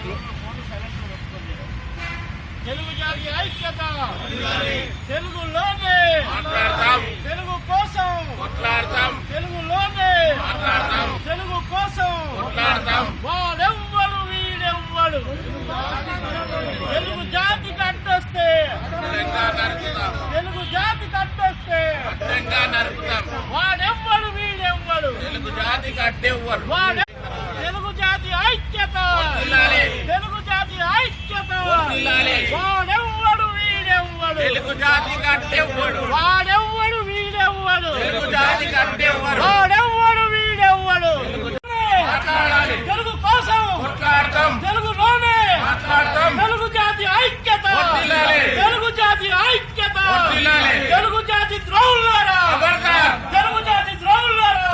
తెలుగు జాతి ఐక్యత. తెలుగులోనే. మాట్లాడతాం. తెలుగు కోసం. తెలుగులోనే. మాట్లాడతాం. తెలుగు కోసం. వాడెవ్వడు వీడెవ్వడు. తెలుగు జాతి కట్టొస్తే. తెలుగు జాతి కట్టొస్తే. వాడెవ్వడు వీడెవ్వడు. తెలుగు జాతికి అడ్డెవ్వరు వాడె తెలుగు జాతి ఐక్యత వర్ధిల్లాలి. తెలుగు జాతి ఐక్యత వర్ధిల్లాలి. వాడెవ్వడు వీడెవ్వడు. తెలుగు వాడెవ్వడు వీడెవ్వడు. తెలుగు జాతికి అడ్డెవ్వరు వాడెవ్వడు తెలుగు కోసం. కొట్లాడతాం. తెలుగులోనే మాట్లాడతాం. తెలుగు జాతి ఐక్యత. తెలుగు జాతి ఐక్యత. తెలుగు జాతి ద్రోహులారా. తెలుగు జాతి ద్రోహులారా.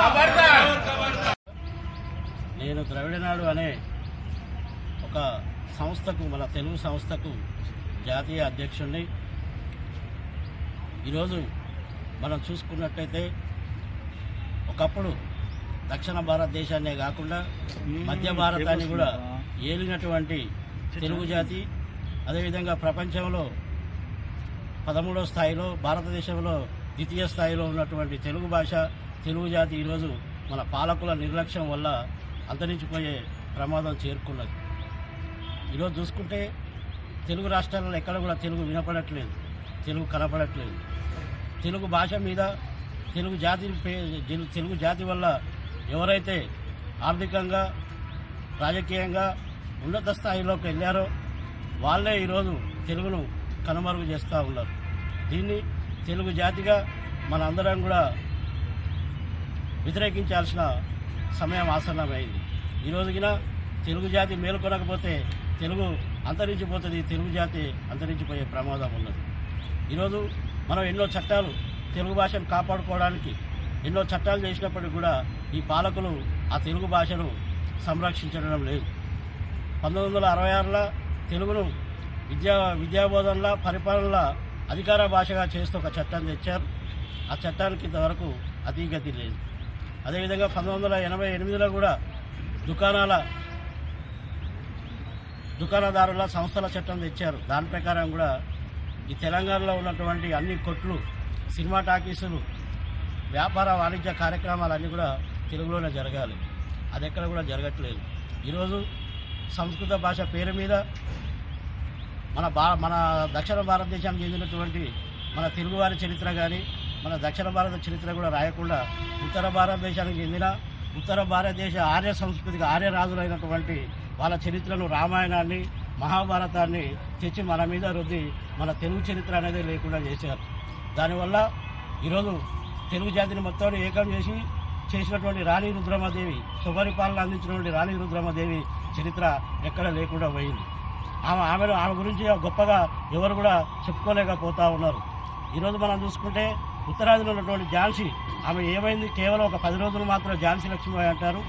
నేను ద్రవిడనాడు అనే ఒక సంస్థకు మన తెలుగు సంస్థకు జాతీయ అధ్యక్షుడిని ఈరోజు మనం చూసుకున్నట్టయితే ఒకప్పుడు దక్షిణ భారతదేశాన్నే కాకుండా మధ్య భారతాన్ని కూడా ఏలినటువంటి తెలుగు జాతి. అదేవిధంగా ప్రపంచంలో పదమూడో స్థాయిలో భారతదేశంలో ద్వితీయ స్థాయిలో ఉన్నటువంటి తెలుగు భాష తెలుగు జాతి ఈరోజు మన పాలకుల నిర్లక్ష్యం వల్ల అంతరించిపోయే ప్రమాదం చేరుకున్నది. ఈరోజు చూసుకుంటే తెలుగు రాష్ట్రాలలో ఎక్కడ కూడా తెలుగు వినపడట్లేదు. తెలుగు కనపడట్లేదు. తెలుగు భాష మీద తెలుగు జాతి పే- తెలుగు జాతి వల్ల ఎవరైతే ఆర్థికంగా రాజకీయంగా ఉన్నత స్థాయిలోకి వెళ్ళారో వాళ్ళే ఈరోజు తెలుగును కనుమరుగు చేస్తూ ఉన్నారు. దీన్ని తెలుగు జాతిగా మన అందరం కూడా వ్యతిరేకించాల్సిన సమయం ఆసన్నమైంది. ఈ రోజుకిన తెలుగు జాతి మేలుకొనకపోతే తెలుగు అంతరించిపోతుంది తెలుగు జాతి అంతరించిపోయే ప్రమాదం ఉన్నది. ఈరోజు మనం ఎన్నో చట్టాలు తెలుగు భాషను కాపాడుకోవడానికి ఎన్నో చట్టాలు చేసినప్పటికీ కూడా ఈ పాలకులు ఆ తెలుగు భాషను సంరక్షించడం లేదు. పంతొమ్మిది వందల అరవై ఆరులో తెలుగును విద్యా విద్యాబోధనలో పరిపాలనలో అధికార భాషగా చేస్తూ ఒక చట్టం తెచ్చారు. ఆ చట్టానికి ఇంతవరకు అతీగతి లేదు. అదేవిధంగా పంతొమ్మిది వందల ఎనభై ఎనిమిదిలో కూడా దుకాణాల దుకాణదారుల సంస్థల చట్టం తెచ్చారు. దాని ప్రకారం కూడా ఈ తెలంగాణలో ఉన్నటువంటి అన్ని కొట్లు సినిమా టాకీసులు వ్యాపార వాణిజ్య కార్యక్రమాలన్నీ కూడా తెలుగులోనే జరగాలి. అది ఎక్కడ కూడా జరగట్లేదు. ఈరోజు సంస్కృత భాష పేరు మీద మన భా మన దక్షిణ భారతదేశానికి చెందినటువంటి మన తెలుగువారి చరిత్ర కానీ మన దక్షిణ భారత చరిత్ర కూడా రాయకుండా ఉత్తర భారతదేశానికి చెందిన ఉత్తర భారతదేశ ఆర్య సంస్కృతికి ఆర్య రాజులైనటువంటి వాళ్ళ చరిత్రను రామాయణాన్ని మహాభారతాన్ని తెచ్చి మన మీద రుద్ది మన తెలుగు చరిత్ర అనేది లేకుండా చేశారు. దానివల్ల ఈరోజు తెలుగు జాతిని మొత్తం ఏకం చేసి చేసినటువంటి రాణి రుద్రమదేవి సుపరిపాలన అందించినటువంటి రాణి రుద్రమదేవి చరిత్ర ఎక్కడ లేకుండా పోయింది. ఆమె ఆమెను ఆమె గురించి గొప్పగా ఎవరు కూడా చెప్పుకోలేకపోతా ఉన్నారు. ఈరోజు మనం చూసుకుంటే ఉత్తరాదిలో ఉన్నటువంటి ఝాన్సీ ఆమె ఏమైంది? కేవలం ఒక పది రోజులు మాత్రం ఝాన్సీ లక్ష్మీబాయి అంటారు.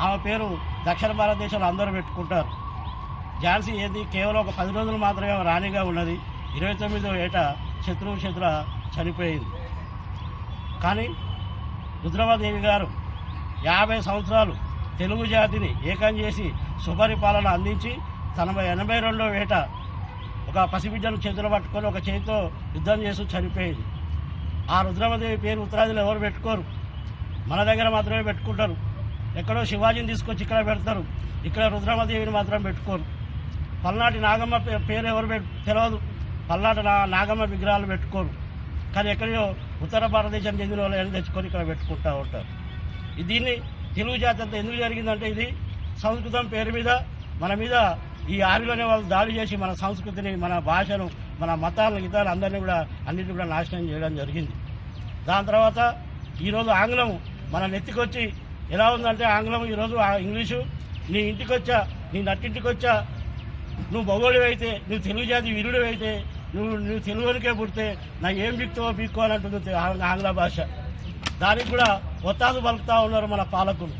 ఆమె పేరు దక్షిణ భారతదేశంలో అందరూ పెట్టుకుంటారు. ఝాన్సీ ఏది? కేవలం ఒక పది రోజులు మాత్రమే రాణిగా ఉన్నది. ఇరవై తొమ్మిదో ఏట శత్రువు శత్రుల చనిపోయింది. కానీ రుద్రమదేవి గారు యాభై సంవత్సరాలు తెలుగు జాతిని ఏకం చేసి సుపరిపాలన అందించి తన ఎనభై రెండో ఏట ఒక పసిబిడ్డను చేతులు పట్టుకొని ఒక చేతితో యుద్ధం చేసి చనిపోయింది. ఆ రుద్రమదేవి పేరు ఉత్తరాదిలో ఎవరు పెట్టుకోరు? మన దగ్గర మాత్రమే పెట్టుకుంటారు. ఎక్కడో శివాజీని తీసుకొచ్చి ఇక్కడ పెడతారు. ఇక్కడ రుద్రమదేవిని మాత్రం పెట్టుకోరు. పల్నాటి నాగమ్మ పే- పేరు ఎవరు తెలియదు పల్నాటి నా నాగమ్మ విగ్రహాలు పెట్టుకోరు. కానీ ఎక్కడో ఉత్తర భారతదేశం చెందిన వాళ్ళు ఏం తెచ్చుకొని ఇక్కడ పెట్టుకుంటూ ఉంటారు. దీన్ని తెలుగు జాతి అంతా ఎందుకు జరిగిందంటే ఇది సంస్కృతం పేరు మీద మన మీద ఈ ఆరులోనే వాళ్ళు దాడి చేసి మన సంస్కృతిని మన భాషను మన మతాలను గీతాలు అందరినీ కూడా అన్నింటినీ కూడా నాశనం చేయడం జరిగింది. దాని తర్వాత ఈరోజు ఆంగ్లం మన నెత్తికొచ్చి ఎలా ఉందంటే ఆంగ్లం ఈరోజు ఆ ఇంగ్లీషు నీ ఇంటికి వచ్చా నీ నట్టింటికి వచ్చా నువ్వు బొగోడివి అయితే నువ్వు తెలుగు జాతి వీరుడు అయితే నువ్వు నువ్వు తెలుగునికే పుడితే నా ఏం బిక్తావో బిక్కో ఆంగ్ల- ఆంగ్ల భాష. దానికి కూడా ఒత్తాసు పలుకుతా ఉన్నారు మన పాలకులు.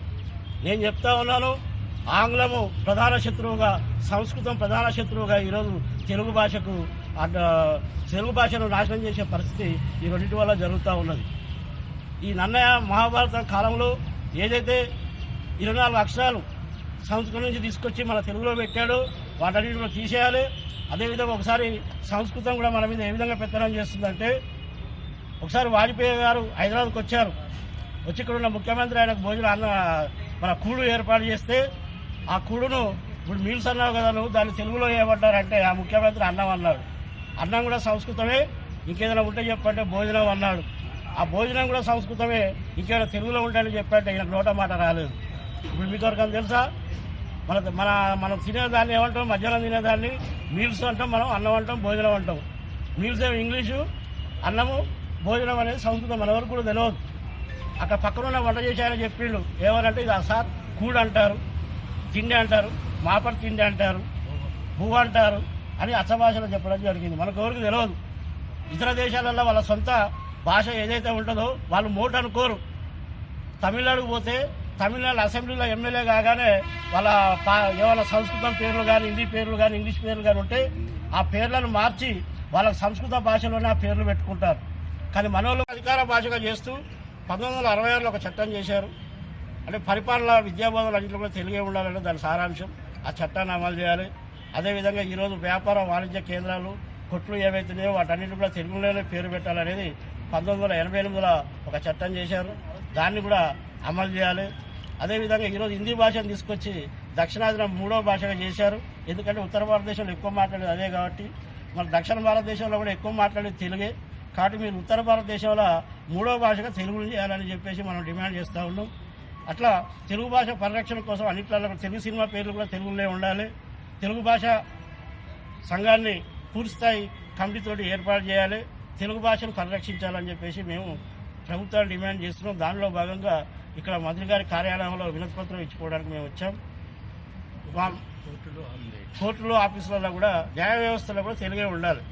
నేను చెప్తా ఉన్నాను ఆంగ్లము ప్రధాన శత్రువుగా సంస్కృతం ప్రధాన శత్రువుగా ఈరోజు తెలుగు భాషకు తెలుగు భాషను నాశనం చేసే పరిస్థితి ఈ రెండింటి వల్ల జరుగుతూ ఉన్నది. ఈ నన్నయ్య మహాభారతం కాలంలో ఏదైతే ఇరవై నాలుగు అక్షరాలు సంస్కృతం నుంచి తీసుకొచ్చి మన తెలుగులో పెట్టాడో వాటన్నిటిలో తీసేయాలి. అదేవిధంగా ఒకసారి సంస్కృతం కూడా మన మీద ఏ విధంగా పెత్తనం చేస్తుందంటే ఒకసారి వాజ్పేయి గారు హైదరాబాద్కి వచ్చారు. వచ్చి ఇక్కడ ఉన్న ముఖ్యమంత్రి ఆయనకు భోజనం అన్న మన కూడు ఏర్పాటు చేస్తే ఆ కూడును ఇప్పుడు మీల్స్ అన్నావు కదా నువ్వు దాన్ని తెలుగులో ఏమంటారంటే ఆ ముఖ్యమంత్రి అన్నం అన్నాడు. అన్నం కూడా సంస్కృతమే ఇంకేదైనా ఉంటే చెప్పంటే భోజనం అన్నాడు. ఆ భోజనం కూడా సంస్కృతమే. ఇక్కడ తెలుగులో ఉంటాయని చెప్పారంటే ఈయనకు నోట మాట రాలేదు. ఇప్పుడు మీకు తెలుసా? మన మన మనం తినేదాన్ని ఏమంటాం? మధ్యాహ్నం తినేదాన్ని మీల్స్ అంటాం మనం అన్నం అంటాం భోజనం అంటాం. మీల్స్ ఏమి? ఇంగ్లీషు. అన్నము భోజనం అనేది సంస్కృతం. మన వరకు కూడా తెలియదు అక్కడ పక్కన ఉన్న వంట చేశారని ఆయన చెప్పిండు. ఏమనంటే ఇది సార్ కూడు అంటారు. తిండి అంటారు. మాపడి తిండి అంటారు. పువ్వు అంటారు. అని అచ్చభాషలో చెప్పడం జరిగింది. మనకు ఎవరికి తెలియదు ఇతర దేశాలలో వాళ్ళ సొంత భాష ఏదైతే ఉంటుందో వాళ్ళు మోట్ అనుకోరు. తమిళనాడుకు పోతే తమిళనాడు అసెంబ్లీలో ఎమ్మెల్యే కాగానే వాళ్ళ పా ఏమైనా సంస్కృతం పేర్లు కానీ హిందీ పేర్లు కానీ ఇంగ్లీష్ పేర్లు కానీ ఉంటే ఆ పేర్లను మార్చి వాళ్ళ సంస్కృత భాషలోనే ఆ పేర్లు పెట్టుకుంటారు. కానీ మనోళ్ళు అధికార భాషగా చేస్తూ పంతొమ్మిది వందల అరవై ఆరులో ఒక చట్టం చేశారు. అంటే పరిపాలన విద్యాబోధనలు అన్నింటిలో కూడా తెలుగే ఉండాలంటే దాని సారాంశం. ఆ చట్టాన్ని అమలు చేయాలి. అదేవిధంగా ఈరోజు వ్యాపార వాణిజ్య కేంద్రాలు కొట్లు ఏవైతున్నాయో వాటన్నింటి కూడా తెలుగులోనే పేరు పెట్టాలనేది పంతొమ్మిది వందల ఎనభై ఎనిమిదిలో ఒక చట్టం చేశారు. దాన్ని కూడా అమలు చేయాలి. అదేవిధంగా ఈరోజు హిందీ భాషను తీసుకొచ్చి దక్షిణాదిన మూడో భాషగా చేశారు. ఎందుకంటే ఉత్తర భారతదేశంలో ఎక్కువ మాట్లాడేది అదే కాబట్టి. మన దక్షిణ భారతదేశంలో కూడా ఎక్కువ మాట్లాడేది తెలుగే. కాబట్టి మీరు ఉత్తర భారతదేశంలో మూడో భాషగా తెలుగుని చేయాలని చెప్పేసి మనం డిమాండ్ చేస్తూ ఉన్నాం. అట్లా తెలుగు భాష పరిరక్షణ కోసం అన్నిట్లలో తెలుగు సినిమా పేర్లు కూడా తెలుగులో ఉండాలి. తెలుగు భాష సంఘాన్ని పూర్తిస్థాయి కమిటీతోటి ఏర్పాటు చేయాలి. తెలుగు భాషను పరిరక్షించాలని చెప్పేసి మేము ప్రభుత్వాన్ని డిమాండ్ చేస్తున్నాం. దానిలో భాగంగా ఇక్కడ మంత్రి గారి కార్యాలయంలో వినతి పత్రం ఇచ్చుకోవడానికి మేము వచ్చాం. కోర్టులు ఆఫీసులలో కూడా న్యాయ వ్యవస్థలో కూడా తెలుగే ఉండాలి.